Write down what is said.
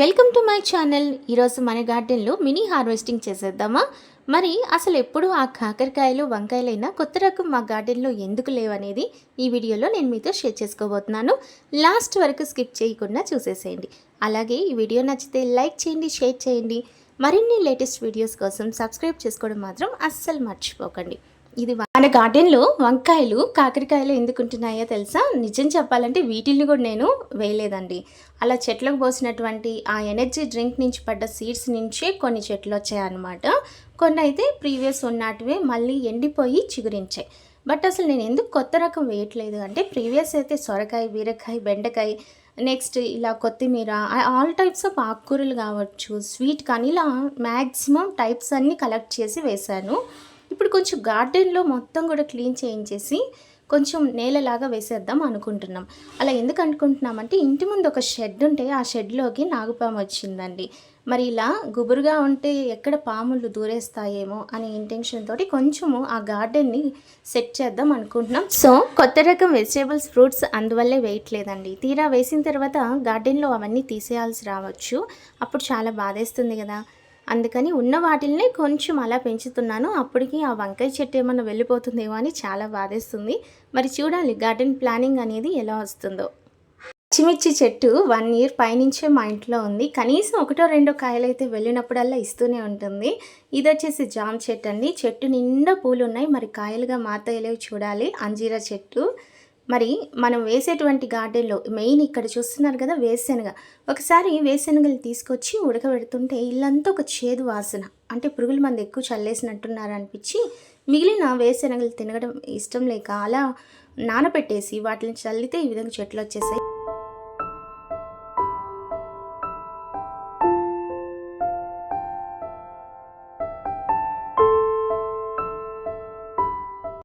Welcome to my channel. ఈరోజు మన గార్డెన్లో మినీ హార్వెస్టింగ్ చేసేద్దామా? మరి అసలు ఎప్పుడు ఆ కాకరకాయలు వంకాయలైనా కొత్త రకం మా గార్డెన్లో ఎందుకు లేవనేది ఈ వీడియోలో నేను మీతో షేర్ చేసుకోబోతున్నాను. లాస్ట్ వరకు స్కిప్ చేయకుండా చూసేసేయండి. అలాగే ఈ వీడియో నచ్చితే లైక్ చేయండి షేర్ చేయండి. మరిన్ని లేటెస్ట్ వీడియోస్ కోసం సబ్స్క్రైబ్ చేసుకోవడం మాత్రం అస్సలు మర్చిపోకండి. ఇది మన గార్డెన్లో వంకాయలు కాకరకాయలు ఎందుకు ఉంటున్నాయో తెలుసా? నిజం చెప్పాలంటే వీటిల్ని కూడా నేను వేయలేదండి. అలా చెట్లకు పోసినటువంటి ఆ ఎనర్జీ డ్రింక్ నుంచి పడ్డ సీడ్స్ నుంచే కొన్ని చెట్లు వచ్చాయన్నమాట. కొన్ని అయితే ప్రీవియస్ ఉన్నటివే మళ్ళీ ఎండిపోయి చిగురించాయి. బట్ అసలు నేను ఎందుకు కొత్త రకం వేయట్లేదు అంటే ప్రీవియస్ అయితే సొరకాయ బీరకాయ బెండకాయ నెక్స్ట్ ఇలా కొత్తిమీర ఆల్ టైప్స్ ఆఫ్ ఆకుకూరలు కావచ్చు స్వీట్ కానీ ఇలా మ్యాక్సిమం టైప్స్ అన్నీ కలెక్ట్ చేసి వేశాను. ఇప్పుడు కొంచెం గార్డెన్లో మొత్తం కూడా క్లీన్ చేయించేసి కొంచెం నేలలాగా వేసేద్దాం అనుకుంటున్నాం. అలా ఎందుకు అనుకుంటున్నామంటే ఇంటి ముందు ఒక షెడ్ ఉంటే ఆ షెడ్లోకి నాగుపాము వచ్చిందండి. మరి ఇలా గుబురుగా ఉంటే ఎక్కడ పాములు దూరేస్తాయేమో అనే ఇంటెన్షన్ తోటి కొంచెము ఆ గార్డెన్ని సెట్ చేద్దాం అనుకుంటున్నాం. సో కొత్త రకం వెజిటేబుల్స్ ఫ్రూట్స్ అందువల్లే వేయట్లేదండి. తీరా వేసిన తర్వాత గార్డెన్లో అవన్నీ తీసేయాల్సి రావచ్చు. అప్పుడు చాలా బాధేస్తుంది కదా. అందుకని ఉన్న వాటిల్ని కొంచెం అలా పెంచుతున్నాను. అప్పటికి ఆ వంకాయ చెట్టు ఏమన్నా వెళ్ళిపోతుందేమో అని చాలా బాధేస్తుంది. మరి చూడాలి గార్డెన్ ప్లానింగ్ అనేది ఎలా వస్తుందో. పచ్చిమిర్చి చెట్టు వన్ ఇయర్ పైనుంచే మా ఇంట్లో ఉంది. కనీసం ఒకటో రెండో కాయలు అయితే వెళ్ళినప్పుడల్లా ఇస్తూనే ఉంటుంది. ఇది వచ్చేసి జామ చెట్టు అండి. చెట్టు నిండా పూలు ఉన్నాయి మరి కాయలుగా మాతయ్యలేవి చూడాలి. అంజీరా చెట్టు. మరి మనం వేసేటువంటి గార్డెన్లో మెయిన్ ఇక్కడ చూస్తున్నారు కదా వేరుశెనగ ఒకసారి వేరుశెనగలు తీసుకొచ్చి ఉడకబెడుతుంటే ఇల్లంతా ఒక చేదు వాసన. అంటే పురుగుల మంది ఎక్కువ చల్లేసినట్టున్నారు అనిపించి మిగిలిన వేరుశెనగలు తినడం ఇష్టం లేక అలా నానబెట్టేసి వాటిని చల్లితే ఈ విధంగా చెట్లు వచ్చేసాయి.